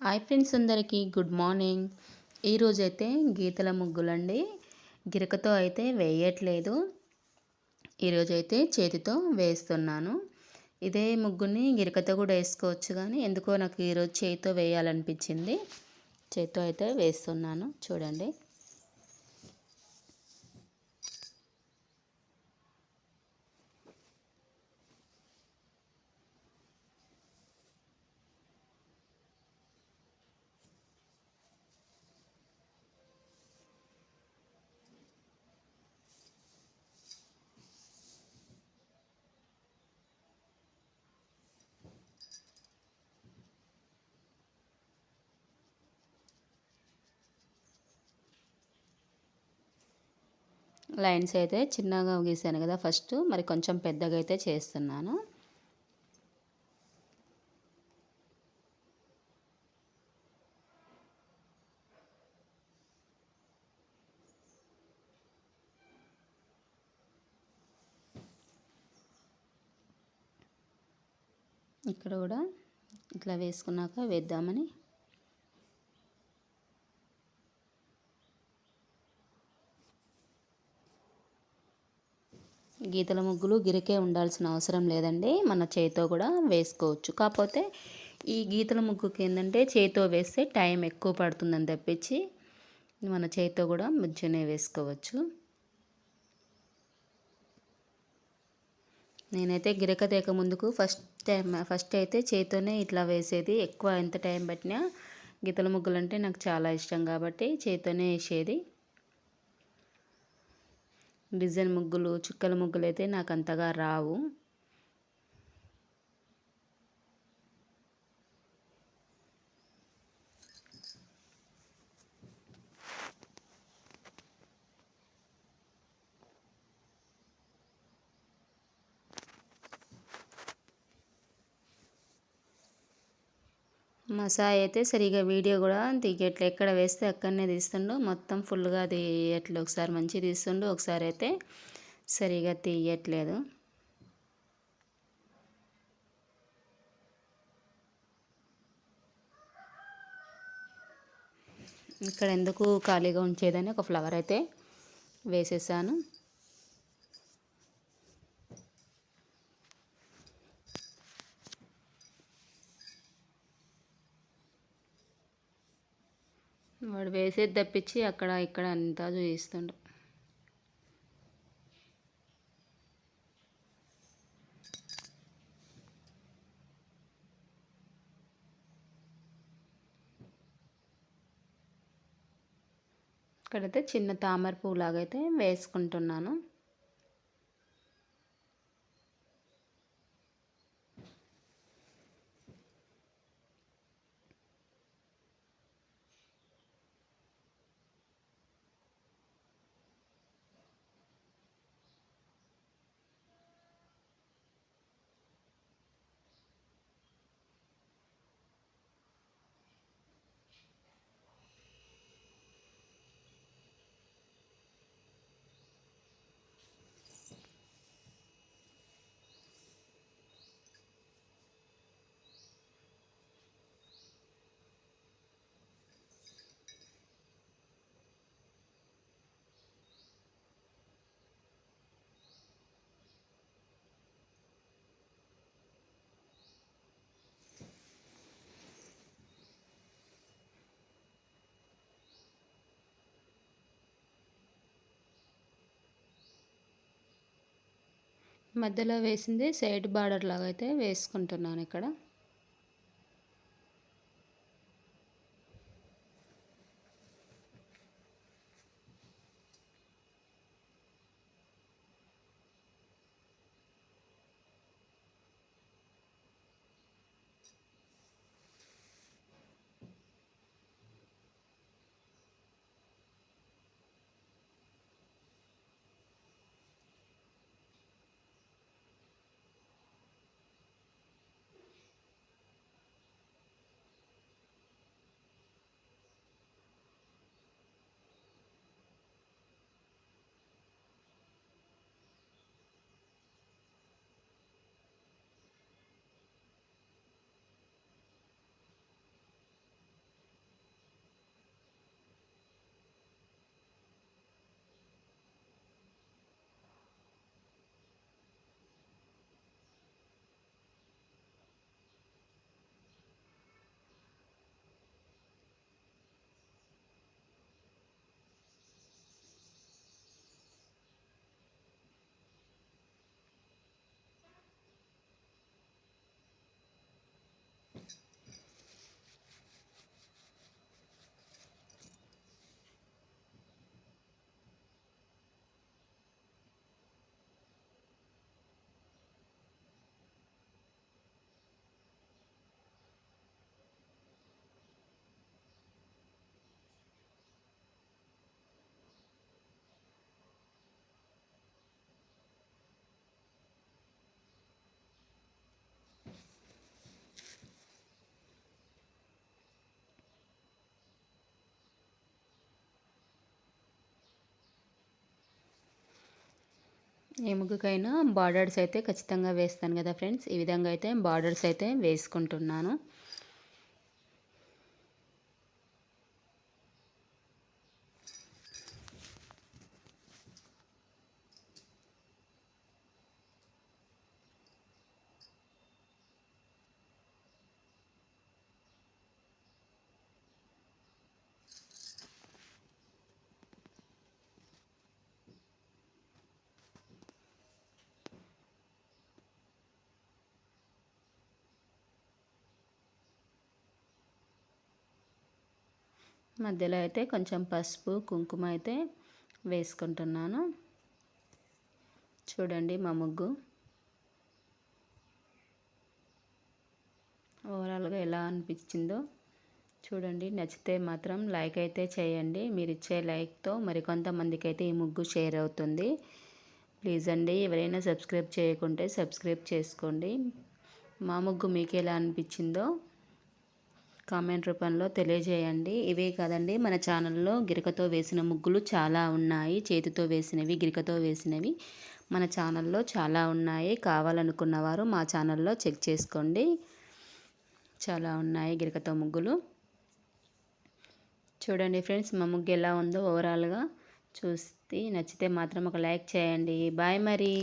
Hi friends అందరికీ good morning. ఈరోజైతే గీతల ముగ్గులండి. గిరకతో అయితే వేయట్లేదు. ఈరోజైతే చేతితో వేస్తున్నాను. ఇదే ముగ్గుని గిరకతో కూడా వేసుకోవచ్చు కానీ ఎందుకో నాకు ఈరోజు చేతితో వేయాలనిపించింది. చేతితో అయితే వేస్తున్నాను. చూడండి. లైన్స్ అయితే చిన్నగా గీసాను కదా ఫస్ట్ మరి కొంచెం పెద్దగా అయితే చేస్తున్నాను. ఇక్కడ కూడా ఇట్లా వేసుకున్నాక వేద్దామని గీతల ముగ్గులు గిరికే ఉండాల్సిన అవసరం లేదండి. మన చేతితో కూడా వేసుకోవచ్చు. కాకపోతే ఈ గీతల ముగ్గుకి ఏంటంటే చేతితో వేస్తే టైం ఎక్కువ పడుతుందని తప్పించి మన చేతితో కూడా మంచిగానే వేసుకోవచ్చు. నేనైతే గిరక తేక ముందుకు ఫస్ట్ టైం ఫస్ట్ అయితే చేతితోనే ఇట్లా వేసేది. ఎక్కువ ఎంత టైం పట్టినా గీతల ముగ్గులు అంటే నాకు చాలా ఇష్టం కాబట్టి చేతితోనే వేసేది. డిజైన్ ముగ్గులు చుక్కల ముగ్గులు అయితే నాకు అంతగా రావు. మా సాయి అయితే సరిగా వీడియో కూడా తీయట్లే ఎక్కడ వేస్తే అక్కడనే తీస్తుండు మొత్తం ఫుల్గా తీయట్లేదు ఒకసారి మంచిగా తీస్తుండు ఒకసారి అయితే సరిగా తీయట్లేదు. ఇక్కడ ఎందుకు ఖాళీగా ఉంచేదని ఒక ఫ్లవర్ అయితే వేసేసాను. వాడు వేసేది తప్పించి అక్కడ ఇక్కడ అంతా చూపిస్తుండు ఇక్కడైతే చిన్న తామర పూలాగైతే వేసుకుంటున్నాను. మధ్యలో వేసింది సైడ్ బార్డర్ లాగా అయితే వేసుకుంటున్నాను ఇక్కడ. ఏ ముగ్గుకైనా బార్డర్స్ అయితే ఖచ్చితంగా వేస్తాను కదా ఫ్రెండ్స్? ఈ విధంగా అయితే బార్డర్స్ అయితే వేసుకుంటున్నాను. మధ్యలో అయితే కొంచెం పసుపు కుంకుమ అయితే వేసుకుంటున్నాను. చూడండి మా ముగ్గు. ఓవరాల్గా ఎలా అనిపించిందో చూడండి. నచ్చితే మాత్రం లైక్ అయితే చేయండి. మీరు ఇచ్చే లైక్తో మరికొంతమందికి అయితే ఈ ముగ్గు షేర్ అవుతుంది. ప్లీజ్ అండి ఎవరైనా సబ్స్క్రైబ్ చేయకుంటే సబ్స్క్రైబ్ చేసుకోండి. మా ముగ్గు మీకు ఎలా అనిపించిందో కామెంట్ రూపంలో తెలియజేయండి. ఇవే కాదండి మన ఛానల్లో గిరకతో వేసిన ముగ్గులు చాలా ఉన్నాయి. చేతితో వేసినవి గిరికతో వేసినవి మన ఛానల్లో చాలా ఉన్నాయి. కావాలనుకున్న వారు మా ఛానల్లో చెక్ చేసుకోండి. చాలా ఉన్నాయి గిరకతో ముగ్గులు. చూడండి ఫ్రెండ్స్ మా ముగ్గు ఎలా ఉందో ఓవరాల్గా చూస్తే నచ్చితే మాత్రం ఒక లైక్ చేయండి. బాయ్ మరి.